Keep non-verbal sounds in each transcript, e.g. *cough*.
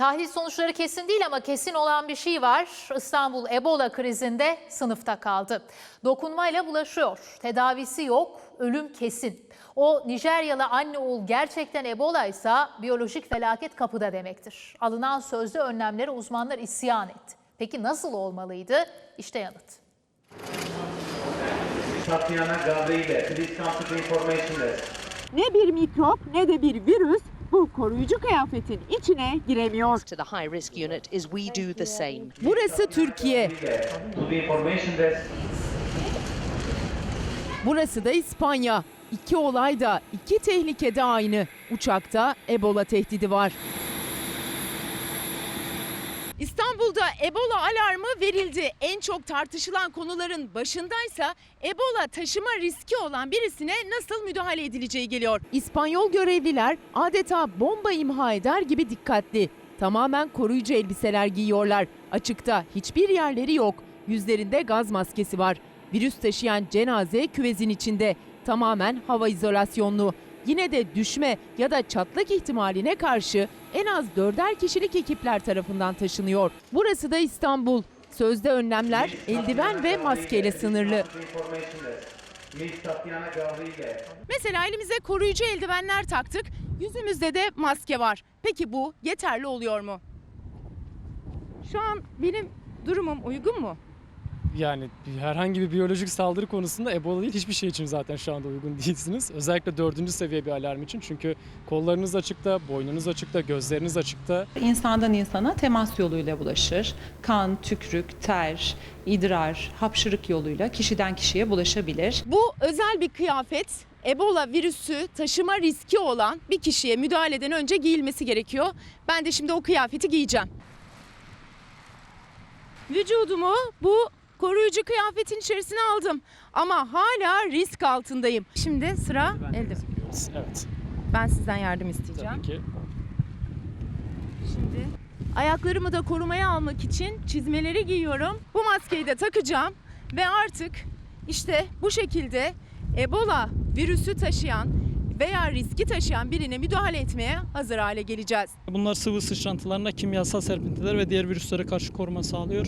Tahlil sonuçları kesin değil ama kesin olan bir şey var. İstanbul Ebola krizinde sınıfta kaldı. Dokunmayla bulaşıyor. Tedavisi yok, ölüm kesin. O Nijeryalı anne oğul gerçekten Ebola ise biyolojik felaket kapıda demektir. Alınan sözlü önlemlere uzmanlar isyan etti. Peki nasıl olmalıydı? İşte yanıt. Ne bir mikrop ne de bir virüs bu koruyucu kıyafetin içine giremiyor. to the high risk unit is we do the same. Burası Türkiye, burası da İspanya. İki olay da, iki tehlike de aynı. Uçakta Ebola tehdidi var. İstanbul'da Ebola alarmı verildi. En çok tartışılan konuların başındaysa Ebola taşıma riski olan birisine nasıl müdahale edileceği geliyor. İspanyol görevliler adeta bomba imha eder gibi dikkatli. Tamamen koruyucu elbiseler giyiyorlar. Açıkta hiçbir yerleri yok. Yüzlerinde gaz maskesi var. Virüs taşıyan cenaze küvezin içinde. Tamamen hava izolasyonlu. Yine de düşme ya da çatlak ihtimaline karşı en az dörder kişilik ekipler tarafından taşınıyor. Burası da İstanbul. Sözde önlemler eldiven ve maskeyle sınırlı. Mesela elimize koruyucu eldivenler taktık. Yüzümüzde de maske var. Peki bu yeterli oluyor mu? Şu an benim durumum uygun mu? Yani herhangi bir biyolojik saldırı konusunda Ebola değil hiçbir şey için zaten şu anda uygun *laughs* değilsiniz. Özellikle dördüncü seviye bir alarm için çünkü kollarınız açıkta, boynunuz açıkta, gözleriniz açıkta. İnsandan insana temas yoluyla bulaşır. Kan, tükrük, ter, idrar, hapşırık yoluyla kişiden kişiye bulaşabilir. Bu özel bir kıyafet. Ebola virüsü taşıma riski olan bir kişiye müdahaleden önce giyilmesi gerekiyor. Ben de şimdi o kıyafeti giyeceğim. Vücudumu bu koruyucu kıyafetin içerisine aldım. Ama hala risk altındayım. Şimdi sıra elde. Evet, Ben sizden yardım isteyeceğim. tabii ki. Şimdi ayaklarımı da korumaya almak için çizmeleri giyiyorum. Bu maskeyi de takacağım ve artık işte bu şekilde Ebola virüsü taşıyan veya riski taşıyan birine müdahale etmeye hazır hale geleceğiz. Bunlar sıvı sıçrantılarına kimyasal serpintiler ve diğer virüslere karşı koruma sağlıyor.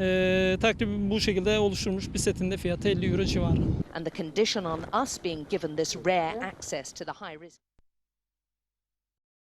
Ee, takribi bu şekilde oluşturmuş bir setin de fiyatı 50 euro civarı. And the condition on us being given this rare access to the high risk